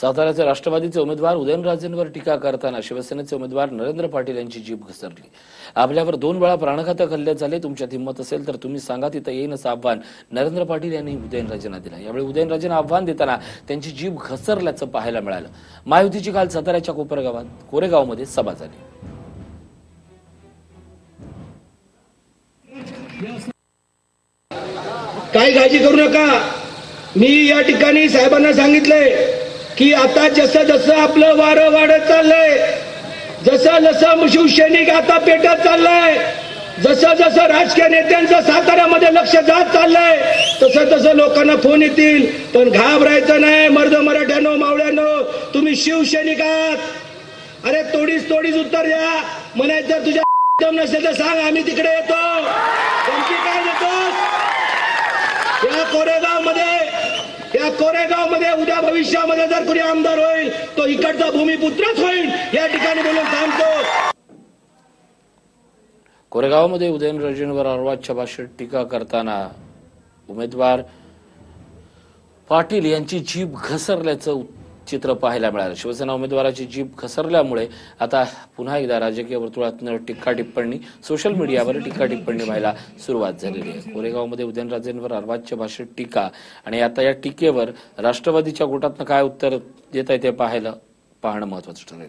साताऱ्याचे राष्ट्रवादीचे उमेदवार उदयनराजेंवर टीका करताना शिवसेनेचे उमेदवार नरेंद्र पाटील यांची जीभ घसरली. आपल्यावर दोन वेळा प्राणघातक हल्ले झाले. तुमच्यात हिंमत असेल तर तुम्ही सांगा तिथं येईन असं आव्हान नरेंद्र पाटील यांनी उदयनराजेंना दिलं. यावेळी उदयनराजेंना आव्हान देताना त्यांची जीभ घसरल्याचं पाहायला मिळालं. महायुतीची काल साताऱ्याच्या कोपरगावात कोरेगावमध्ये सभा झाली. काही काळजी करू नका. मी या ठिकाणी साहेबांना सांगितलंय की आता जसं जसं आपलं वारं वाढत चाललंय जसं जसं शिवसैनिक आता पेटत चाललंय जसं जसं राजकीय नेत्यांचं साताऱ्यामध्ये लक्ष जात चाललंय तसं तसं लोकांना फोन येतील. पण घाबरायचं नाही मर्द मराठ्यानो मावळ्यानो तुम्ही शिवसैनिक आहात. अरे तोडीच तोडीच उत्तर द्या. म्हणायचं तुझ्या नसेल तर सांग आम्ही तिकडे येतो धमकी काय देतोस या कोरेगावमध्ये या कोरेगावमध्ये उद्या भविष्यामध्ये जर कुणी आमदार होईल तो इकडचा भूमिपुत्रच होईल या ठिकाणी बोलून सांगतो. कोरेगावमध्ये उदयनराजेंवर अर्वाच्या भाषेत टीका करताना उमेदवार पाटील यांची जीभ घसरल्याचं चित्र पाहायला मिळालं. शिवसेना उमेदवाराची जीभ घसरल्यामुळे आता पुन्हा एकदा राजकीय वर्तुळात टीका टिप्पणी सोशल मीडियावर टीका टिप्पणी व्हायला सुरुवात झालेली आहे. कोरेगावमध्ये उदयनराजेंवर अर्वाच्य भाषेत टीका आणि आता या टीकेवर राष्ट्रवादीच्या गोटातनं काय उत्तर देत आहे ते पाहायला पाहणं महत्वाचं ठरेल.